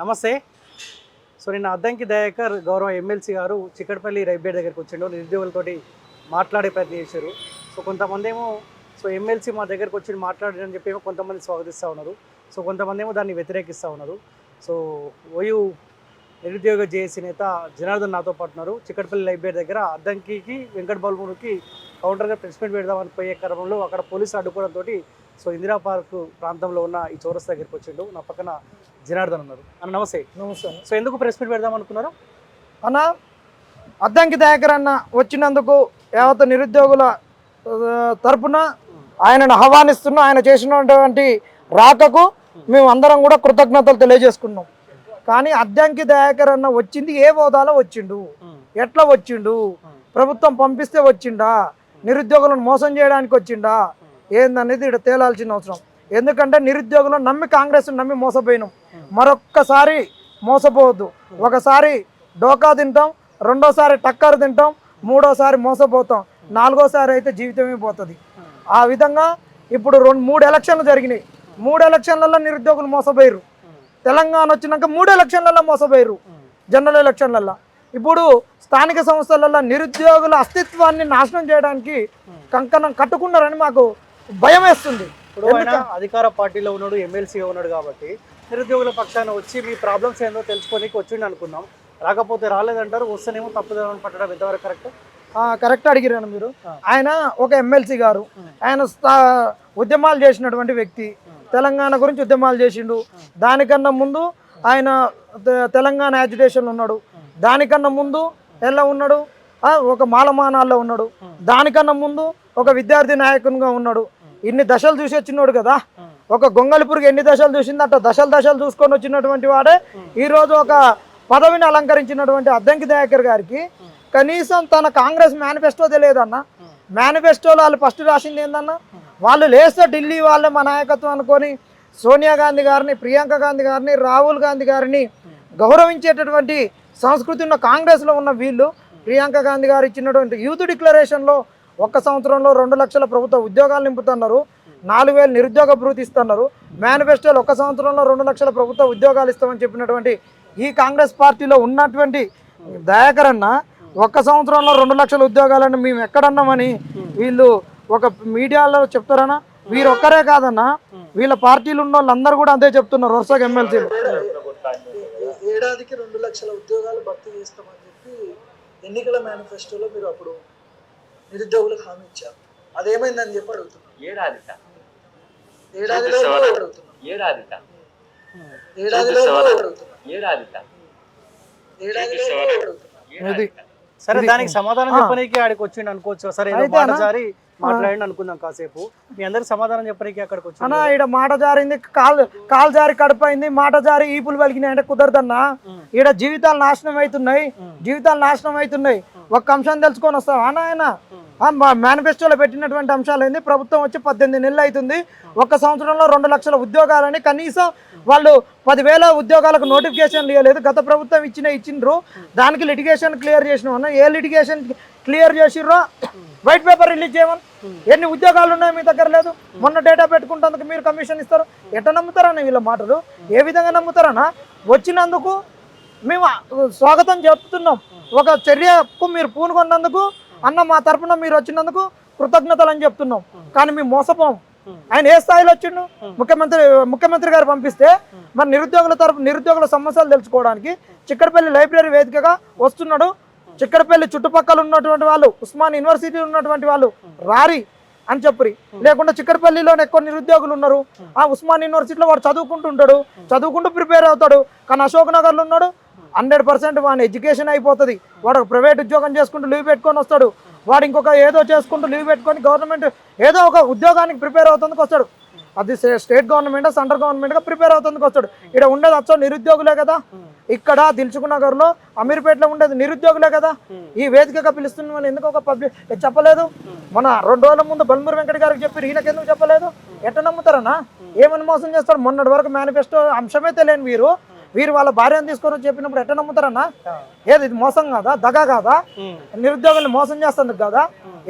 నమస్తే. సో నిన్న అద్దంకి దయాకర్ గౌరవ ఎమ్మెల్సీ గారు చిక్కడపల్లి రైబేడ్ దగ్గరికి వచ్చిండు. నిరుద్యోగులతోటి మాట్లాడే ప్రయత్నం చేశారు. సో కొంతమంది ఏమో సో ఎమ్మెల్సీ మా దగ్గరకు వచ్చి మాట్లాడారని చెప్పి ఏమో కొంతమంది స్వాగతిస్తూ ఉన్నారు. సో కొంతమంది ఏమో దాన్ని వ్యతిరేకిస్తూ ఉన్నారు. సో ఓయూ నిరుద్యోగ జేఏసీ నేత జనార్దన్ నాతో పాటు ఉన్నారు. చిక్కడపల్లి లైబ్రరీ దగ్గర అద్దంకి వెంకట బాలమూరికి కౌంటర్గా ప్రెస్ మీట్ పెడదామని పోయే క్రమంలో అక్కడ పోలీసులు అడ్డుకోవడంతో సో ఇందిరా పార్క్ ప్రాంతంలో ఉన్న ఈ చౌరస్ దగ్గరికి వచ్చిండు. నా పక్కన జనార్దన్ ఉన్నారు. అన్న నమస్తే. నమస్తే సో ఎందుకు ప్రెస్ మీట్ పెడదాం అనుకున్నారు? అన్న అద్దంకి దయాకర్ అన్న వచ్చినందుకు యావత్ నిరుద్యోగుల తరపున ఆయనను ఆహ్వానిస్తున్నాం ఆయన చేసినటువంటి రాకకు మేము అందరం కూడా కృతజ్ఞతలు తెలియజేసుకున్నాం. కానీ అద్దంకి దయాకర్ అన్న వచ్చింది ఏ హోదాలో వచ్చిండు? ఎట్లా వచ్చిండు? ప్రభుత్వం పంపిస్తే వచ్చిండా? నిరుద్యోగులను మోసం చేయడానికి వచ్చిండా? ఏందనేది ఇక్కడ తేలాల్సిన అవసరం. ఎందుకంటే నిరుద్యోగులు నమ్మి కాంగ్రెస్ నమ్మి మోసపోయినాం. మరొక్కసారి మోసపోవద్దు. ఒకసారి డోకా తింటాం రెండోసారి టక్కర్ తింటాం మూడోసారి మోసపోతాం. నాలుగోసారి అయితే జీవితమే పోతుంది. ఆ విధంగా ఇప్పుడు రెండు మూడు ఎలక్షన్లు జరిగినాయి. మూడు ఎలక్షన్లలో నిరుద్యోగులు మోసపోయారు తెలంగాణ వచ్చినాక మూడు ఎలక్షన్లలో మోసపోయారు జనరల్ ఎలక్షన్లలో ఇప్పుడు స్థానిక సంస్థలలో నిరుద్యోగుల అస్తిత్వాన్ని నాశనం చేయడానికి కంకణం కట్టుకున్నారని మాకు భయం వేస్తుంది. ఇప్పుడు ఆయన అధికార పార్టీలో ఉన్నాడు ఎమ్మెల్సీగా ఉన్నాడు కాబట్టి నిరుద్యోగుల పక్షాన వచ్చి మీ ప్రాబ్లమ్స్ ఏందో తెలుసుకోనికి వచ్చిండు అనుకున్నాం రాకపోతే రాలేదంటారు వస్తేనేమో తప్పుదామని పట్టడం ఎంతవరకు కరెక్ట్? కరెక్ట్ అడిగిరాను మీరు. ఆయన ఒక ఎమ్మెల్సీ గారు. ఆయన ఉద్యమాలు చేసినటువంటి వ్యక్తి. తెలంగాణ గురించి ఉద్యమాలు చేసిండు. దానికన్నా ముందు ఆయన తెలంగాణ యాజిటేషన్లో ఉన్నాడు. దానికన్నా ముందు ఎలా ఉన్నాడు? ఒక మాలమానాల్లో ఉన్నాడు. దానికన్నా ముందు ఒక విద్యార్థి నాయకునిగా ఉన్నాడు. ఇన్ని దశలు చూసి వచ్చినోడు కదా. ఒక గొంగళిపురికి ఎన్ని దశలు చూసింది అట్లా దశలు దశలు చూసుకొని వచ్చినటువంటి వాడే ఈరోజు ఒక పదవిని అలంకరించినటువంటి అద్దంకి దయాకర్ గారికి కనీసం తన కాంగ్రెస్ మేనిఫెస్టో తెలియదన్న. మేనిఫెస్టోలో వాళ్ళు ఫస్ట్ రాసింది ఏందన్న? వాళ్ళు లేస్తే ఢిల్లీ వాళ్ళే మా నాయకత్వం అనుకొని సోనియా గాంధీ గారిని ప్రియాంక గాంధీ గారిని రాహుల్ గాంధీ గారిని గౌరవించేటటువంటి సంస్కృతి ఉన్న కాంగ్రెస్లో ఉన్న వీళ్ళు ప్రియాంక గాంధీ గారు ఇచ్చినటువంటి యూత్ డిక్లరేషన్లో ఒక్క సంవత్సరంలో రెండు లక్షల ప్రభుత్వ ఉద్యోగాలు నింపుతున్నారు. నాలుగు వేలు నిరుద్యోగ భృతి ఇస్తున్నారు. మేనిఫెస్టోలు ఒక్క సంవత్సరంలో రెండు లక్షల ప్రభుత్వ ఉద్యోగాలు ఇస్తామని చెప్పినటువంటి ఈ కాంగ్రెస్ పార్టీలో ఉన్నటువంటి దయాకర్ అన్న ఒక్క సంవత్సరంలో రెండు లక్షల ఉద్యోగాలను మేము ఎక్కడన్నామని వీళ్ళు ఒక మీడియాలో చెప్తారన్నా. వీరు ఒక్కరే కాదన్నా. వీళ్ళ పార్టీలు ఉన్న వాళ్ళందరూ కూడా అదే చెప్తున్నారు వరుసగా ఎమ్మెల్సీలు. ఏడాదికి రెండు లక్షల ఉద్యోగాలు భర్తీ చేస్తామని చెప్పి ఎన్నికల మేనిఫెస్టోలో మీరు అప్పుడు నిరుద్యోగులకు హామీ ఇచ్చారు. అదేమైందని చెప్పి అడుగుతున్నాం ఏడాదిట. ఏడాదిలో అడుగుతున్నాం ఏడాదిట. ఏడాదిలో అడుగుతున్నాం ఏడాదిట. ఏడాదిలో అడుగుతున్నాం సరే దానికి సమాధానం చెప్పనీకి ఆడికి వచ్చిండు అనుకోవచ్చు? సరే మాట జారి మాట్లాడి అనుకుందాం కాసేపు. మీ అందరికి సమాధానం చెప్పనీకి అక్కడికి వచ్చి అన్న ఈడ మాట జారింది కాల్ కాల్ జారి కడపైంది మాట జారి ఈపులు పలికినాయి అంటే కుదరదన్నా ఈడ జీవితాలు నాశనం అవుతున్నాయి జీవితాలు నాశనం అవుతున్నాయి. ఒక్క అంశం తెలుసుకొని వస్తాం అన్న ఆయన మేనిఫెస్టోలో పెట్టినటువంటి అంశాలు ఏంది? ప్రభుత్వం వచ్చి పద్దెనిమిది నెలలు అవుతుంది. ఒక్క సంవత్సరంలో రెండు లక్షల ఉద్యోగాలని కనీసం వాళ్ళు పదివేల ఉద్యోగాలకు నోటిఫికేషన్ ఇవ్వలేదు. గత ప్రభుత్వం ఇచ్చిన ఇచ్చిండ్రు. దానికి లిటిగేషన్ క్లియర్ చేసిన ఏ లిటిగేషన్ క్లియర్ చేసిర్రో? వైట్ పేపర్ రిలీజ్ చేయమని. ఎన్ని ఉద్యోగాలు ఉన్నాయో మీ దగ్గర లేదు? మొన్న డేటా పెట్టుకుంటేందుకు మీరు కమిషన్ ఇస్తారు. ఎట్లా నమ్ముతారన్న వీళ్ళ మాటలు? ఏ విధంగా నమ్ముతారన్నా వచ్చినందుకు మేము స్వాగతం చెప్తున్నాం. ఒక చర్యకు మీరు పూనుకున్నందుకు అన్న మా తరపున మీరు వచ్చినందుకు కృతజ్ఞతలు అని చెప్తున్నాం. కానీ మేము మోసపోం. ఆయన ఏ స్థాయిలో వచ్చిండు? ముఖ్యమంత్రి ముఖ్యమంత్రి గారు పంపిస్తే మరి నిరుద్యోగుల తరపు నిరుద్యోగుల సమస్యలు తెలుసుకోవడానికి చిక్కడపల్లి లైబ్రరీ వేదికగా వస్తున్నాడు. చిక్కడపల్లి చుట్టుపక్కల ఉన్నటువంటి వాళ్ళు ఉస్మాన్ యూనివర్సిటీ ఉన్నటువంటి వాళ్ళు రారి అని చెప్పి లేకుండా చిక్కడపల్లిలోనే ఎక్కువ నిరుద్యోగులు ఉన్నారు. ఆ ఉస్మాన్ యూనివర్సిటీలో వాడు చదువుకుంటూ ఉంటాడు. చదువుకుంటూ ప్రిపేర్ అవుతాడు. కానీ అశోక్ నగర్లో ఉన్నాడు. హండ్రెడ్ పర్సెంట్ వాడిని ఎడ్యుకేషన్ అయిపోతుంది. వాడు ప్రైవేట్ ఉద్యోగం చేసుకుంటూ లీవ్ పెట్టుకొని వస్తాడు. వాడు ఇంకొక ఏదో చేసుకుంటూ లీవ్ పెట్టుకొని గవర్నమెంట్ ఏదో ఒక ఉద్యోగానికి ప్రిపేర్ అవుతుందుకు వస్తాడు. అది స్టేట్ గవర్నమెంట్ సెంట్రల్ గవర్నమెంట్గా ప్రిపేర్ అవుతుందుకు వస్తాడు. ఇక్కడ ఉండేది వచ్చో నిరుద్యోగులే కదా. ఇక్కడ దిల్చుకునగర్లో అమీర్పేటలో ఉండేది నిరుద్యోగులే కదా. ఈ వేదికగా పిలుస్తున్న వాళ్ళు ఎందుకు ఒక పబ్లిక్ చెప్పలేదు? మన రెండు రోజుల ముందు బల్మూరి వెంకట గారికి చెప్పి ఈయనకి ఎందుకు చెప్పలేదు? ఎట్ట నమ్ముతారన్నా? ఏమని మోసం చేస్తారు మొన్నటి వరకు మేనిఫెస్టో అంశమే తెలియని వీరు. వీరు వాళ్ళ భార్యను తీసుకొని చెప్పినప్పుడు ఎట్లా నమ్ముతారన్నా? ఏది ఇది మోసం కాదా? దగా కాదా? నిరుద్యోగుల్ని మోసం చేస్తుంది కదా?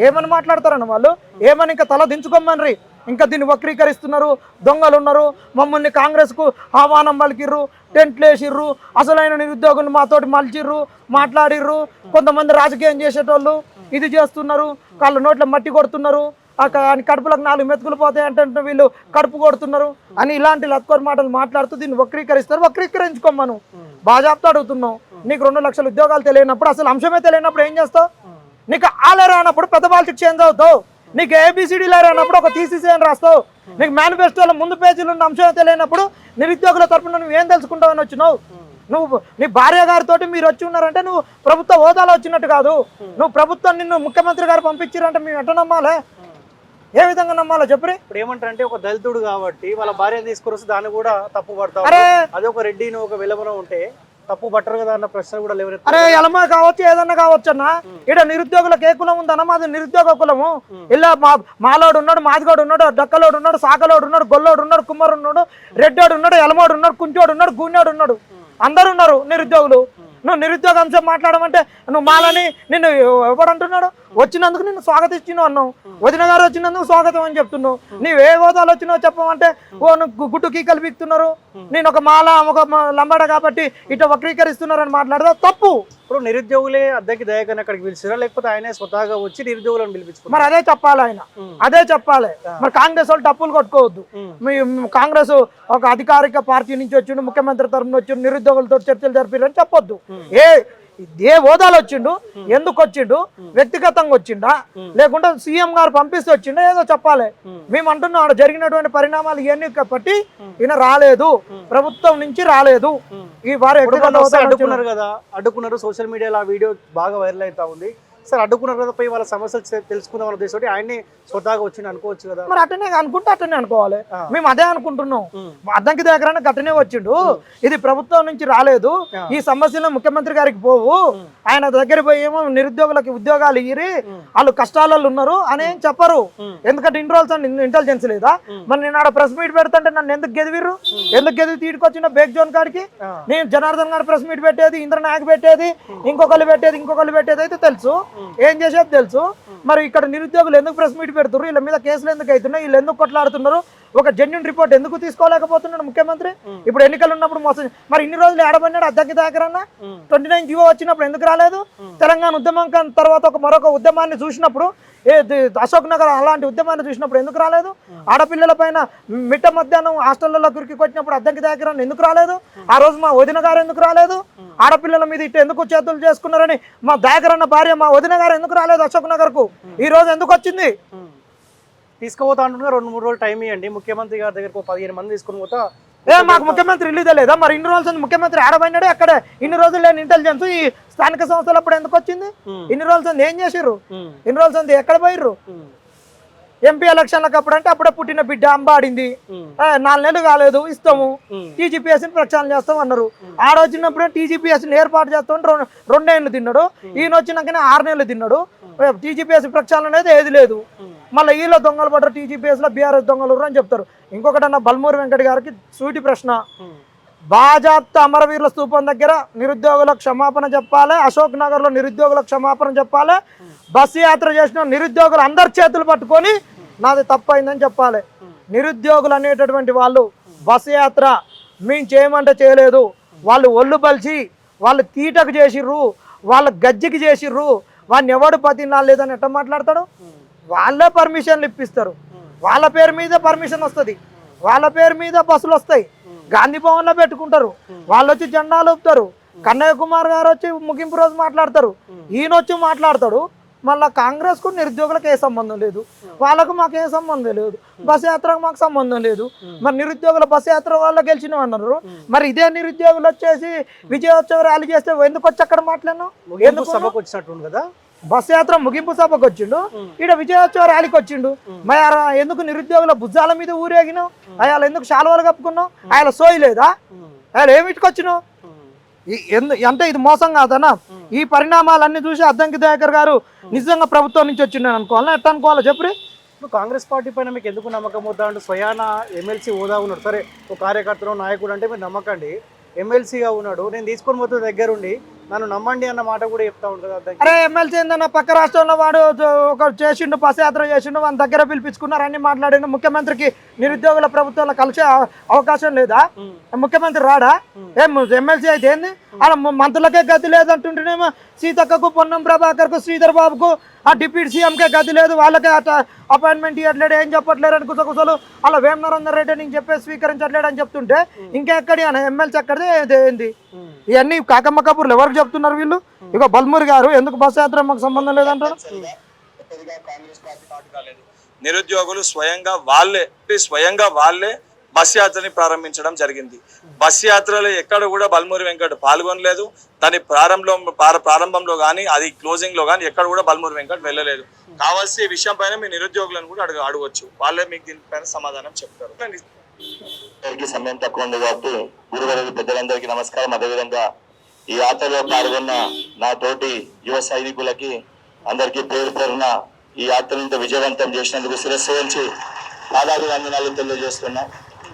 ఏమని మాట్లాడతారన్న వాళ్ళు? ఏమని ఇంకా తల దించుకోమని ఇంకా దీన్ని వక్రీకరిస్తున్నారు దొంగలు ఉన్నారు మమ్మల్ని కాంగ్రెస్కు ఆహ్వానం పలికిర్రు టెంట్లు వేసిర్రు అసలైన నిరుద్యోగులు మాతోటి మలిచిర్రు మాట్లాడిర్రు కొంతమంది రాజకీయం చేసేటోళ్ళు ఇది చేస్తున్నారు వాళ్ళ నోట్ల మట్టి కొడుతున్నారు కడుపులకు నాలుగు మెతుకులు పోతాయి అంటే వీళ్ళు కడుపు కొడుతున్నారు అని ఇలాంటి లత్కోర్ మాటలు మాట్లాడుతూ దీన్ని వక్రీకరిస్తారు. వక్రీకరించుకోమను. బాజాప్తో అడుగుతున్నావు నీకు రెండు లక్షల ఉద్యోగాలు తెలియనప్పుడు అసలు అంశమే తెలియనప్పుడు ఏం చేస్తావు? నీకు ఆలే రానప్పుడు పెద్ద పాలిటిక్స్ చేంజ్ అవుతావు నీకు ఏబిసిడీలే రానప్పుడు ఒక టీసీసీ అని రాస్తావు? నీకు మేనిఫెస్టోలో ముందు పేజీలు ఉన్న అంశమే తెలియనప్పుడు నిరుద్యోగుల తరపున నువ్వు ఏం తెలుసుకుంటావని వచ్చినావు? నువ్వు నీ భార్య గారితో మీరు వచ్చి ఉన్నారంటే నువ్వు ప్రభుత్వ హోదాలో వచ్చినట్టు కాదు. నువ్వు ప్రభుత్వం నిన్ను ముఖ్యమంత్రి గారు పంపించారంటే మేము ఎట్ట నమ్మాలే? ఏ విధంగా నమ్మాలో చెప్పరి? ఇప్పుడు ఏమంటారంటే ఒక దళితుడు కాబట్టి వాళ్ళ భార్యను తీసుకుని వస్తే దాన్ని కూడా తప్పు పడతారు అదే ఒక రెడ్డిని ఒక విలవన ఉంటే తప్పు పట్టరు కదా అన్న ప్రశ్న కూడా లేవనెత్తారు. అరే ఎలమ కావచ్చు ఏదన్నా కావచ్చు అన్న. ఇక్కడ నిరుద్యోగులకు ఏ కులం ఉందన్న మాది నిరుద్యోగ కులము. ఇలా మా మాలోడు ఉన్నాడు మాదిగోడు ఉన్నాడు డక్కలోడు ఉన్నాడు సాకలోడు ఉన్నాడు గొల్లోడు ఉన్నాడు కుమ్మరు ఉన్నాడు రెడ్డోడు ఉన్నాడు ఎలమోడు ఉన్నాడు కుంచోడు ఉన్నాడు గూనోడు ఉన్నాడు. అందరు ఉన్నారు నిరుద్యోగులు. నువ్వు నిరుద్యోగ అంశం మాట్లాడమంటే నువ్వు మాలని నిన్ను ఎవడంటున్నాడు? వచ్చినందుకు నిన్ను స్వాగతిస్తున్నావు అన్నావు. వదిన గారు వచ్చినందుకు స్వాగతం అని చెప్తున్నావు. నీవు ఏ హోదాలు వచ్చినావు చెప్పమంటే ఓ నువ్వు గుట్టు కీకలు పీకుతున్నారు నేను ఒక మాల ఒక లంబాడ కాబట్టి ఇటు వక్రీకరిస్తున్నారు అని మాట్లాడదా? తప్పు. ఇప్పుడు నిరుద్యోగులే అద్దెకి దయకని అక్కడికి పిలిచారా? లేకపోతే ఆయనే స్వతహాగా వచ్చి నిరుద్యోగులను పిలిపించుకున్నారు మరి అదే చెప్పాలి ఆయన. అదే చెప్పాలి. మరి కాంగ్రెస్ వాళ్ళు డప్పులు కొట్టుకోవద్దు. మీ కాంగ్రెస్ ఒక అధికారిక పార్టీ నుంచి వచ్చిండు ముఖ్యమంత్రి తరఫున వచ్చిండు నిరుద్యోగులతో చర్చలు జరిపారని చెప్పొద్దు. ఏ ఏ హోదాలు వచ్చిండు ఎందుకు వచ్చిండు వ్యక్తిగతంగా వచ్చిండా లేకుంటే సీఎం గారు పంపిస్తే వచ్చిండా ఏదో చెప్పాలి. మేము అంటున్నాం ఆడ జరిగినటువంటి పరిణామాలు ఇవన్నీ బట్టి ఈయన రాలేదు ప్రభుత్వం నుంచి రాలేదు. ఈ వారు. అడ్డుకున్నారు కదా అడ్డుకున్నారు సోషల్ మీడియాలో ఆ వీడియో బాగా వైరల్ అవుతా ఉంది. సార్ పోయి వాళ్ళ సమస్యలు తెలుసుకుందాం అన్న ఉద్దేశంతో ఆయన్ని స్వతహాగా వచ్చింది అనుకోవచ్చు కదా. మరి అట్టనే అనుకుంటే అట్టనే అనుకోవాలి. మేము అదే అనుకుంటున్నాం. అద్దంకి దగ్గర గట్టనే వచ్చిండు. ఇది ప్రభుత్వం నుంచి రాలేదు. ఈ సమస్యలు ముఖ్యమంత్రి గారికి పోవు. ఆయన దగ్గర పోయి ఏమో నిరుద్యోగులకు ఉద్యోగాలు ఇయ్యి వాళ్ళు కష్టాలలో ఉన్నారు అని ఏం చెప్పరు. ఎందుకంటే ఇన్ని రోజులు ఇంటెలిజెన్స్ లేదా? మరి నేను ఆడ ప్రెస్ మీట్ పెడుతుంటే నన్ను ఎందుకు గెదివిర్రు? ఎందుకు గెదివి తీడుకొచ్చిన బేక్ జోన్ కాడికి. నేను జనార్దన్ గారు ప్రెస్ మీట్ పెట్టేది ఇంద్రనాయక్ పెట్టేది ఇంకొకరు పెట్టేది ఇంకొకరు పెట్టేది అయితే తెలుసు. ఏం చేసేది తెలుసు? మరి ఇక్కడ నిరుద్యోగులు ఎందుకు ప్రెస్ మీట్ పెడుతున్నారు వీళ్ళ మీద కేసులు ఎందుకు అవుతున్నాయి? వీళ్ళు ఎందుకు కొట్లాడుతున్నారు? ఒక జెన్యున్ రిపోర్ట్ ఎందుకు తీసుకోలేకపోతున్నాడు ముఖ్యమంత్రి? ఇప్పుడు ఎన్నికలు ఉన్నప్పుడు మోసం మరి ఇన్ని రోజులు ఏడబడినాడు అద్దెకి ఉమ్. ట్వంటీ నైన్ జీవో వచ్చినప్పుడు ఎందుకు రాలేదు? తెలంగాణ ఉద్యమం తర్వాత ఒక మరొక ఉద్యమాన్ని చూసినప్పుడు ఏ అశోక్ నగర్ అలాంటి ఉద్యమాన్ని చూసినప్పుడు ఎందుకు రాలేదు? ఆడపిల్లల పైన మిట్ట మధ్యాహ్నం హాస్టల్లో కురికి కొట్టినప్పుడు అద్దెకి దగ్గర ఎందుకు రాలేదు? ఆ రోజు మా వదిన గారు ఎందుకు రాలేదు? ఆడపిల్లల మీద ఇటు ఎందుకు చేతులు చేసుకున్నారని మా దాగరన్న భార్య మా వదిన గారు ఎందుకు రాలేదు అశోక్ నగర్కు ఈ రోజు ఎందుకు వచ్చింది? తీసుకుపోతా అంటున్నా రెండు మూడు రోజులు టైం ఇవ్వండి. ముఖ్యమంత్రి గారి దగ్గరకు పదిహేను మంది తీసుకుని పోతా. ఏ మాకు ముఖ్యమంత్రి రిలీజ్ లేదా మరి ఇన్ని రోజులు ముఖ్యమంత్రి ఆడబడినాడే. అక్కడే ఇన్ని రోజులు లేని ఇంటెలిజెన్స్ ఈ స్థానిక సంస్థలు అప్పుడు ఎందుకు వచ్చింది. ఇన్ని రోజులు ఏం చేసిర్రు. ఇన్ని రోజులు ఎక్కడ పోయిర్రు. ఎంపీ ఎలక్షన్లకు అప్పుడు అంటే అప్పుడే పుట్టిన బిడ్డ అంబాడింది. నాలుగు నెలలు కాలేదు ఇస్తాము. టీజీపీఎస్ని ప్రక్షాళన చేస్తాం అన్నారు. ఆడొచ్చినప్పుడే టీజీపీఎస్ని ఏర్పాటు చేస్తాం రెండు రెండేళ్ళు తిన్నాడు. ఈయన వచ్చినాకనే ఆరు నెలలు తిన్నాడు. టీజీపీఎస్ ప్రక్షాళన అనేది ఏది లేదు. మళ్ళీ వీళ్ళ దొంగలు పడ్డారు టీజీపీఎస్లో బీఆర్ఎస్ దొంగలు అని చెప్తారు. ఇంకొకటన్నా బల్మూరి వెంకట గారికి సూటి ప్రశ్న. బాజాప్తా అమరవీరుల స్తూపం దగ్గర నిరుద్యోగులకు క్షమాపణ చెప్పాలి అశోక్ నగర్లో నిరుద్యోగులకు క్షమాపణ చెప్పాలి బస్సు యాత్ర చేసిన నిరుద్యోగులు అందరి చేతులు పట్టుకొని నాది తప్పైందని చెప్పాలి. నిరుద్యోగులు అనేటటువంటి వాళ్ళు బస్సు యాత్ర మేము చేయమంటే చేయలేదు వాళ్ళు ఒళ్ళు బలిచి వాళ్ళు తీటకు చేసిర్రు వాళ్ళ గజ్జికి చేసిర్రు వాడిని ఎవడు పతినాలు లేదని ఎట్ట మాట్లాడతాడు? వాళ్ళే పర్మిషన్లు ఇప్పిస్తారు. వాళ్ళ పేరు మీద పర్మిషన్ వస్తుంది. వాళ్ళ పేరు మీద బస్సులు వస్తాయి. గాంధీ భవన్లో పెట్టుకుంటారు. వాళ్ళు వచ్చి జెండాలు ఊపుతారు. కన్నయ్య కుమార్ గారు వచ్చి ముగింపు రోజు మాట్లాడతారు. ఈయన వచ్చి మాట్లాడతాడు. మళ్ళా కాంగ్రెస్కు నిరుద్యోగులకు ఏ సంబంధం లేదు. వాళ్ళకు మాకు ఏ సంబంధం లేదు. బస్ యాత్రకు మాకు సంబంధం లేదు. మరి నిరుద్యోగుల బస్ యాత్ర వల్ల గెలిచినాం అన్నారు. మరి ఇదే నిరుద్యోగులు వచ్చేసి విజయోత్సవ ర్యాలీ చేస్తే ఎందుకు వచ్చి అక్కడ మాట్లాడినావు? ముగింపు ఎందుకు సభకు వచ్చినట్టుంది కదా. బస్ యాత్ర ముగింపు సభకు వచ్చిండు. ఈడ విజయోత్సవ ర్యాలీకి వచ్చిండు. మరి ఎందుకు నిరుద్యోగుల భుజాల మీద ఊరేగినావు అయాల ఎందుకు శాలువాలు కప్పుకున్నావు ఆయన సోయి లేదా ఉమ్. ఆయన ఏమిటికి వచ్చినావు ఉమ్. ఈ- ఎందు అంటే ఇది మోసం కాదనా ఈ పరిణామాలన్నీ చూసి అద్దంకి దయాకర్ గారు నిజంగా ప్రభుత్వం నుంచి వచ్చిండని అనుకోవాలా? ఎట్లా అనుకోవాలా? ఇప్పుడు కాంగ్రెస్ పార్టీ పైన మీకు ఎందుకు నమ్మకం అవుతా అంటే స్వయాన ఎమ్మెల్సీ హోదా ఉన్నాడు సరే ఒక కార్యకర్తను నాయకుడు అంటే మీరు నమ్మకండి. ఎమ్మెల్సీగా ఉన్నాడు. నేను తీసుకొని పోతే దగ్గరుండి నన్ను నమ్మండి అన్న మాట కూడా చెప్తా ఉంటుంది అరే ఎమ్మెల్సీ ఏందన్న? పక్క రాష్ట్రంలో వాడు ఒక చేసిండు పసయాత్ర చేసిండు వాళ్ళ దగ్గర పిలిపించుకున్నారు అన్ని మాట్లాడిండు. ముఖ్యమంత్రికి నిరుద్యోగుల ప్రభుత్వంలో కలిసే అవ- అవకాశం లేదా. ముఖ్యమంత్రి రాడా? ఏం ఎమ్మెల్సీ అయితే ఏంది? అలా మంత్రులకే గతి లేదంటుంటేనేమో సీతక్కకు పొన్నం ప్రభాకర్కు శ్రీధర్ బాబుకు ఆ డిప్యూటీ సీఎంకే గతి లేదు. వాళ్ళకే అట అపాయింట్మెంట్ ఇవ్వట్లేడు ఏం చెప్పట్లేరు అని కుసకుసలు. అలా వేమ నరేందర్ రెడ్డి నేను చెప్పేసి స్వీకరించట్లేడు అని చెప్తుంటే ఇంకెక్కడి అని ఎమ్మెల్సీ ఎక్కడిది? ఏంది. ఇవన్నీ కాకమ్మ కబుర్లు ఎవరికి చెప్తున్నారు వీళ్ళు? ఇక బల్మూరి గారు ఎందుకు బస్ యాత్ర మాకు సంబంధం లేదంటారు? నిరుద్యోగులు స్వయంగా వాళ్ళే స్వయంగా వాళ్ళే బస్ యాత్రని ప్రారంభించడం జరిగింది. బస్ యాత్రలో ఎక్కడ కూడా బల్మూరి వెంకట్ పాల్గొనలేదు. దాని ప్రారంభంలో ప్రారంభంలో కానీ అది క్లోజింగ్లో కానీ ఎక్కడ కూడా బల్మూరి వెంకట్ వెళ్ళలేదు. కావాల్సి ఈ విషయం పైన మీ నిరుద్యోగులను కూడా అడుగు అడగవచ్చు వాళ్ళే మీకు దీనిపైన సమాధానం చెప్తారు. సమయం తక్కువ ఉంది కాబట్టి గురువులకు పెద్దలందరికీ నమస్కారం. అదేవిధంగా ఈ యాత్రలో పాల్గొన్న నా తోటి యువ సైనికులకి అందరికీ పేరు పేరున ఈ యాత్రను ఇంత విజయవంతం చేసినందుకు శిరస్సు వంచి పాదాలు వందనాలు తెలియజేస్తున్నా.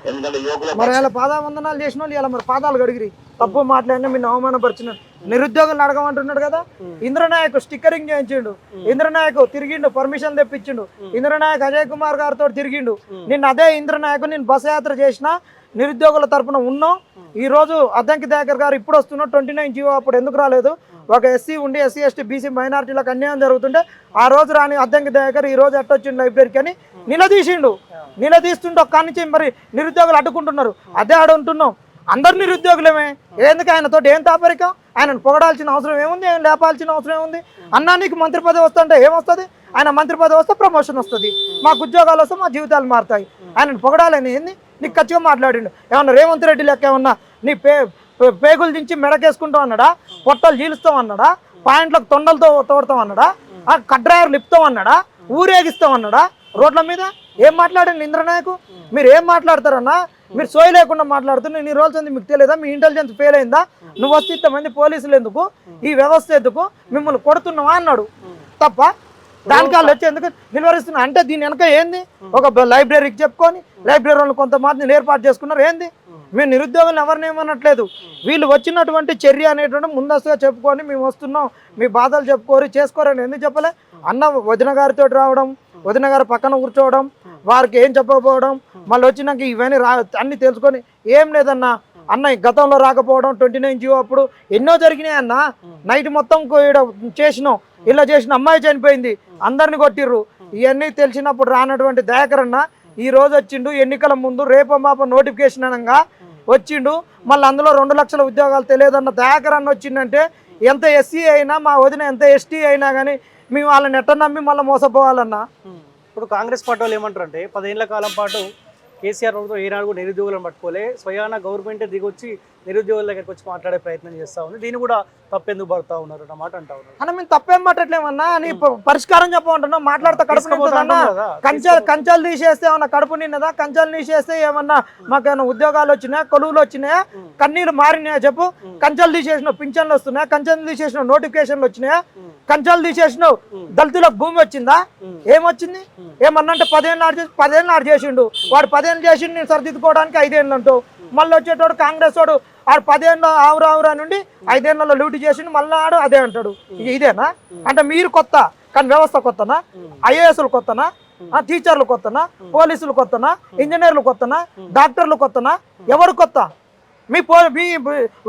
ఎందుకంటే యువకుల మరి ఇలా పాదావందనాలు చేసిన వాళ్ళు ఇలా మరి పాదాలు కడిగిరి. తప్పు మాట్లాడినా మీరు అవమానపరిచిన. నిరుద్యోగులు అడగమంటున్నాడు కదా? ఇంద్రనాయక్ స్టిక్కరింగ్ చేయించిండు. ఇంద్రనాయక్ తిరిగిండు పర్మిషన్ తెప్పించిండు. ఇంద్రనాయక్ అజయ్ కుమార్ గారితో తిరిగిండు. నిన్న అదే ఇంద్రనాయక్ నేను బస్ యాత్ర చేసిన నిరుద్యోగుల తరపున ఉన్నాం. ఈ రోజు అద్దంకి దయాకర్ గారు ఇప్పుడు వస్తున్నాం ట్వంటీ నైన్ జీవో అప్పుడు ఎందుకు రాలేదు? ఒక ఎస్సీ ఉండి ఎస్సీ ఎస్టీ బీసీ మైనారిటీలకు అన్యాయం జరుగుతుంటే ఆ రోజు రాని అద్దంకి దగ్గర ఈ రోజు ఎట్టొచ్చిండు లైబ్రరీకి అని నిలదీసిండు. నిలదీస్తుంటే ఒక్క నుంచి మరి నిరుద్యోగులు అడ్డుకుంటున్నారు. అదే అడుగుంటున్నాం అందరు నిరుద్యోగులమే. ఎందుకు ఆయనతో ఏం తాపరికం? ఆయనను పొగడాల్సిన అవసరం ఏముంది? ఆయన లేపాల్సిన అవసరం ఏముంది? అన్నా నీకు మంత్రి పదవి వస్తుంటే ఏమొస్తుంది? ఆయన మంత్రి పదవి వస్తే ప్రమోషన్ వస్తుంది. మాకు ఉద్యోగాలు వస్తే మా జీవితాలు మారుతాయి. ఆయనను పొగడాలని ఏంది? నీకు ఖచ్చితంగా మాట్లాడిండు. ఏమన్నా రేవంత్ రెడ్డి లెక్క ఏమన్నా నీ పే- పేగులు దించి మెడకేసుకుంటాం అన్నాడా? పొట్టలు చీలుస్తాం అన్నాడా? పాయింట్లకు తొండలతో తోడతాం అన్నాడా? ఆ కడ్రాయర్ లిప్తాం అన్నాడా? ఊరేగిస్తాం అన్నాడా? రోడ్ల మీద ఏం మాట్లాడండి ఇంద్రనాయకు? మీరు ఏం మాట్లాడతారన్నా? మీరు సోయి లేకుండా మాట్లాడుతున్నారు నీ రోజు ఉంది మీకు తెలియదా? మీ ఇంటెలిజెన్స్ ఫెయిల్ అయిందా? నువ్వు వస్తే ఇంతమంది పోలీసులు ఎందుకు? ఈ వ్యవస్థ ఎందుకు? మిమ్మల్ని కొడుతున్నావా అన్నాడు. తప్ప దానికి వాళ్ళు వచ్చి ఎందుకు నిలువరిస్తున్నా అంటే దీని వెనక ఏంది? ఒక లైబ్రరీకి చెప్పుకొని లైబ్రరీ వాళ్ళు కొంతమందిని ఏర్పాటు చేసుకున్నారు. ఏంది? మేము నిరుద్యోగులు ఎవరిని ఏమనట్లేదు. వీళ్ళు వచ్చినటువంటి చర్య అనేటువంటి ముందస్తుగా చెప్పుకొని మేము వస్తున్నాం మీ బాధలు చెప్పుకోరు చేసుకోరని ఎందుకు చెప్పలే? అన్న వదిన గారితో రావడం వదిన గారు పక్కన కూర్చోవడం వారికి ఏం చెప్పకపోవడం మళ్ళీ వచ్చినాక ఇవన్నీ రా అన్ని తెలుసుకొని ఏం లేదన్నా అన్న ఈ గతంలో రాకపోవడం ట్వంటీ నైన్ జీవో అప్పుడు ఎన్నో జరిగినాయి అన్న నైట్ మొత్తం చేసినాం ఇలా చేసిన అమ్మాయి చనిపోయింది అందరిని కొట్టిర్రు. ఇవన్నీ తెలిసినప్పుడు రానటువంటి దయాకరన్న ఈ రోజు వచ్చిండు ఎన్నికల ముందు రేప మాప నోటిఫికేషన్ అనగా వచ్చిండు. మళ్ళీ అందులో రెండు లక్షల ఉద్యోగాలు తెలియదన్న దయాకర్ అన్న వచ్చిండంటే ఎంత ఎస్సీ అయినా మా వదిన ఎంత ఎస్టీ అయినా కానీ మేము వాళ్ళని ఎట్ట నమ్మి మళ్ళీ మోసపోవాలన్నా? ఇప్పుడు కాంగ్రెస్ పార్టీ వాళ్ళు ఏమంటారు అంటే పదేళ్ళ కాలం పాటు కేసీఆర్ ప్రభుత్వం ఏనాడు కూడా నిరుద్యోగులను పట్టుకోలే. స్వయాన గవర్నమెంట్ దిగొచ్చి నిరుద్యోగుల దగ్గరికి వచ్చి మాట్లాడే ప్రయత్నం చేస్తా ఉంది. దీన్ని కూడా తప్పెందుకు పడుతూ ఉన్నారు అన్నమాట అంటా ఉన్నారు. అన్న మేము తప్పేం మాట్లాడలేమన్నా నీ ప- పరిష్కారం చెప్పమంటున్నా మాట్లాడితే కడుపు నిండుతుందన్నా? కంచెలు కంచెలు తీసేస్తే ఏమన్నా కడుపు నిన్నదా కంచెలు తీసేస్తే ఏమన్నా మాకేమన్నా ఉద్యోగాలు వచ్చినాయా? కొలువులు వచ్చినాయా? కన్నీళ్ళు మారినాయా చెప్పు? కంచెలు తీసేసిన పింఛన్లు వస్తున్నాయా? కంచెలు తీసేసిన నోటిఫికేషన్లు వచ్చినాయా? కంచాలు తీసేసినావు. దళితులకు భూమి వచ్చిందా? ఏమొచ్చింది? ఏమన్నంటే పదేళ్ళు నాడు చేసి పదేళ్ళు నాడు చేసిండు. వాడు పదేళ్ళు చేసిండు నేను సరిదిద్దుకోవడానికి ఐదేళ్ళు అంటావు. మళ్ళీ వచ్చేటోడు కాంగ్రెస్ వాడు ఆడు పదేళ్ళ ఆవురా ఆవురా నుండి ఐదేళ్ళలో లూటి చేసిండు మళ్ళీ ఆడు అదే అంటాడు. ఇదేనా? అంటే మీరు కొత్త కానీ వ్యవస్థ కొత్తనా? ఐఏఎస్లు కొత్తనా? ఆ, టీచర్లు కొత్తనా? పోలీసులు కొత్తనా? ఇంజనీర్లు కొత్తనా? డాక్టర్లు కొత్తనా? ఎవరు కొత్త? మీ పో మీ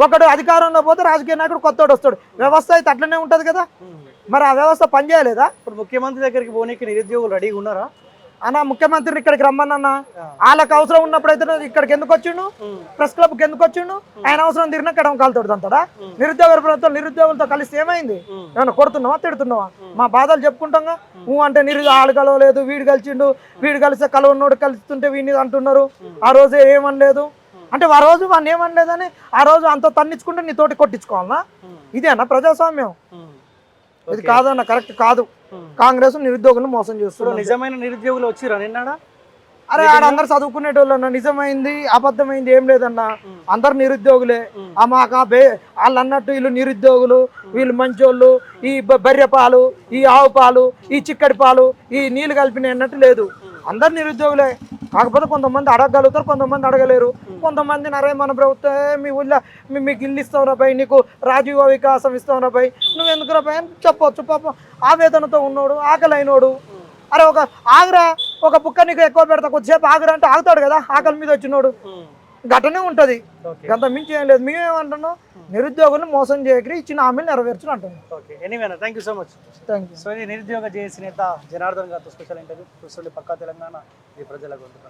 ఒకడు అధికారంలో పోతే రాజకీయ నాయకుడు కొత్తడు వస్తాడు. వ్యవస్థ అయితే అట్లనే ఉంటుంది కదా? మరి ఆ వ్యవస్థ పనిచేయలేదా? ఇప్పుడు ముఖ్యమంత్రి దగ్గరికి పోనీకి నిరుద్యోగులు రెడీగా ఉన్నారా? అన్న ముఖ్యమంత్రిని ఇక్కడికి రమ్మన్నా వాళ్ళకి అవసరం ఉన్నప్పుడు అయితే ఇక్కడికి ఎందుకు వచ్చిండు? ప్రెస్ క్లబ్కి ఎందుకు వచ్చిండు? ఆయన అవసరం తిరిగినా కడం కాలుతాడు అంతడా నిరుద్యోగ ప్రభుత్వం నిరుద్యోగులతో కలిసి ఏమైంది? ఏమన్నా కొడుతున్నావా తిడుతున్నావా? మా బాధలు చెప్పుకుంటాంగా? నువ్వు అంటే నిరు ఆడు కలవలేదు వీడు కలిసిండు. వీడు కలిస్తే కలవనోడు కలుస్తుంటే వీడిని అంటున్నారు. ఆ రోజు ఏమనలేదు. అంటే ఆ రోజు వాడిని ఏమనలేదని ఆ రోజు అంత తన్నించుకుంటే నీ తోటి కొట్టించుకోవాలనా? ఇదేనా ప్రజాస్వామ్యం? ఇది కాదన్న కరెక్ట్ కాదు. కాంగ్రెస్ నిరుద్యోగులను మోసం చేస్తుంది నిజమైన నిరుద్యోగులు వచ్చిరా నిన్నాడా? అరే ఆడందరు చదువుకునేటోళ్ళన్న నిజమైంది అబద్ధమైంది ఏం లేదన్న అందరు నిరుద్యోగులే. ఆ మాకు ఆ బే వాళ్ళు అన్నట్టు వీళ్ళు నిరుద్యోగులు వీళ్ళు మంచోళ్ళు ఈ బర్రె పాలు ఈ ఆవు పాలు ఈ చిక్కడి పాలు ఈ నీళ్ళు కలిపినాయి అన్నట్టు లేదు. అందరు నిరుద్యోగులే. కాకపోతే కొంతమంది అడగగలుగుతారు కొంతమంది అడగలేరు. కొంతమంది నరే మన ప్రభుత్వం మీ ఊళ్ళో మీకు ఇల్లు ఇస్తాం రాబాయ్ నీకు రాజీవ వికాసం ఇస్తాం రాబాయ్ నువ్వు ఎందుకు రాబాయ్ అని చెప్పొచ్చు. పాపం ఆవేదనతో ఉన్నోడు ఆకలి అరే ఒక ఆగ్రా ఒక బుక్క నీకు ఎక్కువ పెడతా కొద్దిసేపు ఆగ్రా అంటే ఆగుతాడు కదా ఆకలి మీద వచ్చినోడు. ఘటనే ఉంటుంది. గంత మించి ఏం లేదు. మేమేమంటున్నాం నిరుద్యోగులను మోసం చేయకరి ఇచ్చిన హామీలు నెరవేర్చు అంటున్నాం. Okay. ఎనీవేనా thank you so much thank you so నిరుద్యోగ జేఏసీ నేత జనార్దన్ గారితో స్పెషల్ ఇంటర్వ్యూ చూస్తుండే పక్కా తెలంగాణ ఇది ప్రజల గొంతుక